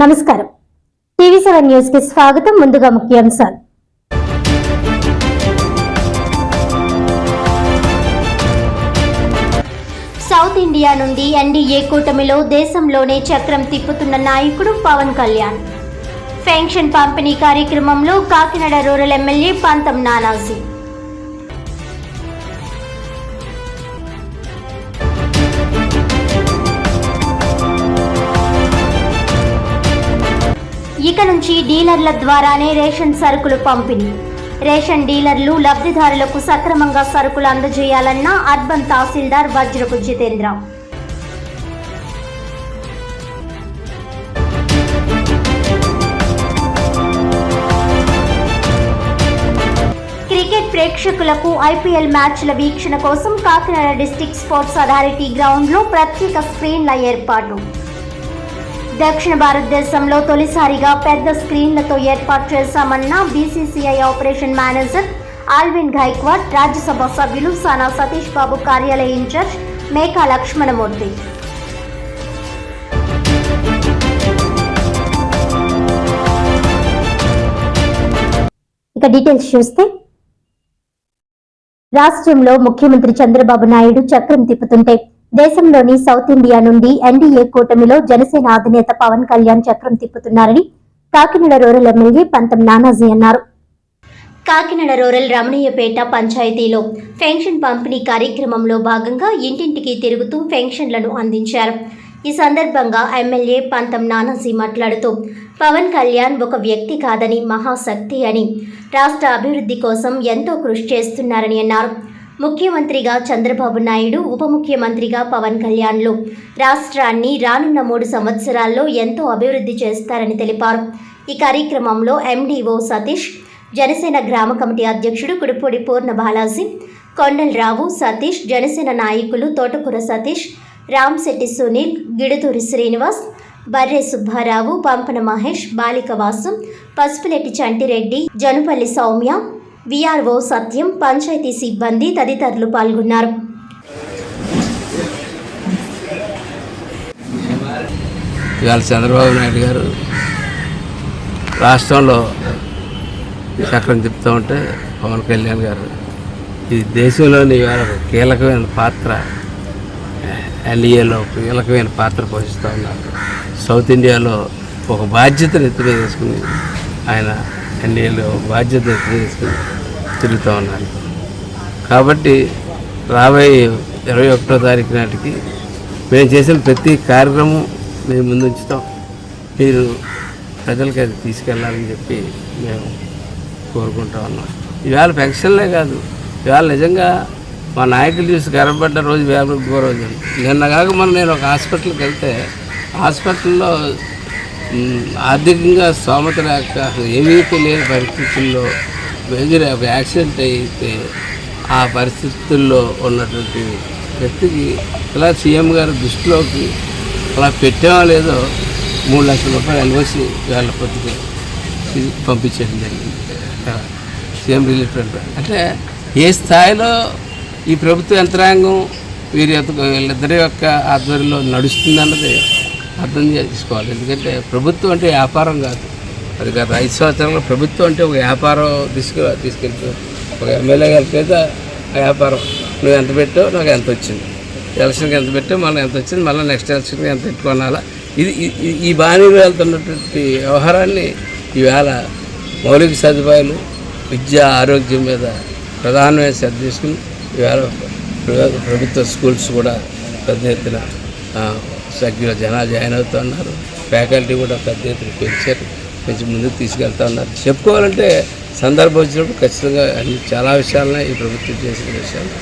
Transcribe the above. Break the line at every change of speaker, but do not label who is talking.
నమస్కారం. TV seven న్యూస్కి స్వాగతం ముందుగా ముఖ్యాంశాలు. సౌత్ ఇండియా నుండి ఎన్డీఏ కూటమిలో దేశంలోనే చక్రం తిప్పుతున్న నాయకుడు పవన్ కళ్యాణ్. పెన్షన్ పంపిణీ కార్యక్రమంలో కాకినాడ రూరల్ ఎమ్మెల్యే పంతం నానాజీ. ఇక నుంచి డీలర్ల ద్వారానే రేషన్ సరుకులు పంపిణీ రేషన్ డీలర్లు లబ్ధిదారులకు సక్రమంగా సరుకులు అందజేయాలన్న అర్బన్ తహసీల్దార్ వజ్రపు జితేంద్ర. క్రికెట్ ప్రేక్షకులకు ఐపీఎల్ మ్యాచ్ల వీక్షణ కోసం కాకినాడ డిస్టిక్ స్పోర్ట్స్ అథారిటీ గ్రౌండ్లో ప్రత్యేక స్క్రీన్ల ఏర్పాటు. దక్షిణ భారతదేశంలో తొలిసారిగా పెద్ద స్క్రీన్లతో ఏర్పాటు చేశామన్న BCCI operation manager Alvin Gaikwad Rajya Sabha సభ్యులు సానా సతీష్ బాబు కార్యాలయ ఇన్ఛార్జ్ మేకా లక్ష్మణమూర్తి. ఇక డీటెయిల్స్ చూస్తే రాష్ట్రంలో ముఖ్యమంత్రి చంద్రబాబు నాయుడు చక్రం తిప్పుతుంటే దేశంలోని సౌత్ ఇండియా నుండి ఎన్డీఏ కూటమిలో జనసేన అధినేత పవన్ కళ్యాణ్ చక్రం తిప్పుతున్నారని కాకినాడ రూరల్ ఎమ్మెల్యే పంతం నానాజీ అన్నారు. కాకినాడ రూరల్ రమణీయపేట పంచాయతీలో పెన్షన్ పంపిణీ కార్యక్రమంలో భాగంగా ఇంటింటికి తిరుగుతూ పెన్షన్లను అందించారు. ఈ సందర్భంగా ఎమ్మెల్యే పంతం నానాజీ మాట్లాడుతూ పవన్ కళ్యాణ్ ఒక వ్యక్తి కాదని మహాశక్తి అని రాష్ట్ర అభివృద్ధి కోసం ఎంతో కృషి చేస్తున్నారని అన్నారు. ముఖ్యమంత్రిగా చంద్రబాబు నాయుడు ఉప ముఖ్యమంత్రిగా పవన్ కళ్యాణ్లు. రాష్ట్రాన్ని రానున్న మూడు సంవత్సరాల్లో ఎంతో అభివృద్ధి చేస్తారని తెలిపారు. ఈ కార్యక్రమంలో ఎండీఓ సతీష్ జనసేన గ్రామ కమిటీ అధ్యక్షుడు కుడుపూడి పూర్ణ బాలాజీ కొండలరావు సతీష్ జనసేన నాయకులు తోటకూర సతీష్ రామ్శెట్టి సునీల్ గిడుతూరి శ్రీనివాస్ బర్రె సుబ్బారావు పంపన మహేష్ బాలిక వాసు పసుపులెట్టి చంటిరెడ్డి జనుపల్లి సౌమ్య విఆర్ఓ సత్యం పంచాయతీ సిబ్బంది తదితరులు పాల్గొన్నారు.
ఇవాళ చంద్రబాబు నాయుడు గారు రాష్ట్రంలో చక్రం తిప్పుతూ ఉంటే పవన్ కళ్యాణ్ గారు ఇది దేశంలోని ఇవాళ కీలకమైన పాత్ర ఎన్డీఏలో కీలకమైన పాత్ర పోషిస్తూ ఉన్నారు. సౌత్ ఇండియాలో ఒక బాధ్యతను ఎత్తి తీసుకుని ఆయన ఎన్డీఏలో బాధ్యత ఎత్తి మీద తిరుగుతూ ఉన్నాను. కాబట్టి రాబోయే ఇరవై ఒకటో తారీఖు నాటికి మేము చేసిన ప్రతి కార్యక్రమం మేము ముందు ఉంచుతాం మీరు ప్రజలకి అది తీసుకెళ్ళాలని చెప్పి మేము కోరుకుంటా ఉన్నాం. ఇవాళ పెన్షన్లే కాదు. ఇవాళ నిజంగా మా నాయకులు చూసి గర్వపడ్డ రోజు వేల రోజు. నిన్న కాక మొన్న నేను ఒక హాస్పిటల్కి వెళ్తే హాస్పిటల్లో ఆర్థికంగా స్తోమత లేక ఏమీ తెలియని పరిస్థితుల్లో మేజర్ ఒక యాక్సిడెంట్ అయితే ఆ పరిస్థితుల్లో ఉన్నటువంటి వ్యక్తికి ఇలా సీఎం గారి దృష్టిలోకి అలా పెట్టామో లేదో మూడు లక్షల రూపాయలు ఎల్ఓసి వేల పొద్దుగా ఇది జరిగింది. సీఎం రిలీఫ్ అంటే ఏ స్థాయిలో ఈ ప్రభుత్వ యంత్రాంగం వీరి వీళ్ళిద్దరి యొక్క ఆధ్వర్యంలో నడుస్తుందన్నది అర్థం చేసుకోవాలి. ఎందుకంటే ప్రభుత్వం అంటే వ్యాపారం కాదు. అది గత ఐదు సంవత్సరాల్లో ప్రభుత్వం అంటే ఒక వ్యాపారం తీసుకు తీసుకెళ్తూ ఒక ఎమ్మెల్యే గారి పేద ఆ వ్యాపారం నువ్వు ఎంత పెట్టావు నాకు ఎంత వచ్చింది. ఎలక్షన్కి ఎంత పెట్టావు మళ్ళీ ఎంత వచ్చింది మళ్ళీ నెక్స్ట్ ఎలక్షన్కి ఎంత పెట్టుకోనాలా ఇది ఈ- ఈ- వెళ్తున్నటువంటి వ్యవహారాన్ని ఈవేళ మౌలిక సదుపాయాలు విద్య ఆరోగ్యం మీద ప్రధానమైన శ్రద్ధ తీసుకుని ఈవేళ ప్రభుత్వ స్కూల్స్ కూడా పెద్ద ఎత్తున సభ్యుల జనాలు జాయిన్ అవుతున్నారు. ఫ్యాకల్టీ కూడా పెద్ద ఎత్తున పెంచారు. కొంచెం ముందుకు తీసుకెళ్తా ఉన్నారు. చెప్పుకోవాలంటే సందర్భం వచ్చినప్పుడు ఖచ్చితంగా అన్ని చాలా విషయాలనే ఈ ప్రభుత్వం చేసిన విషయాలు.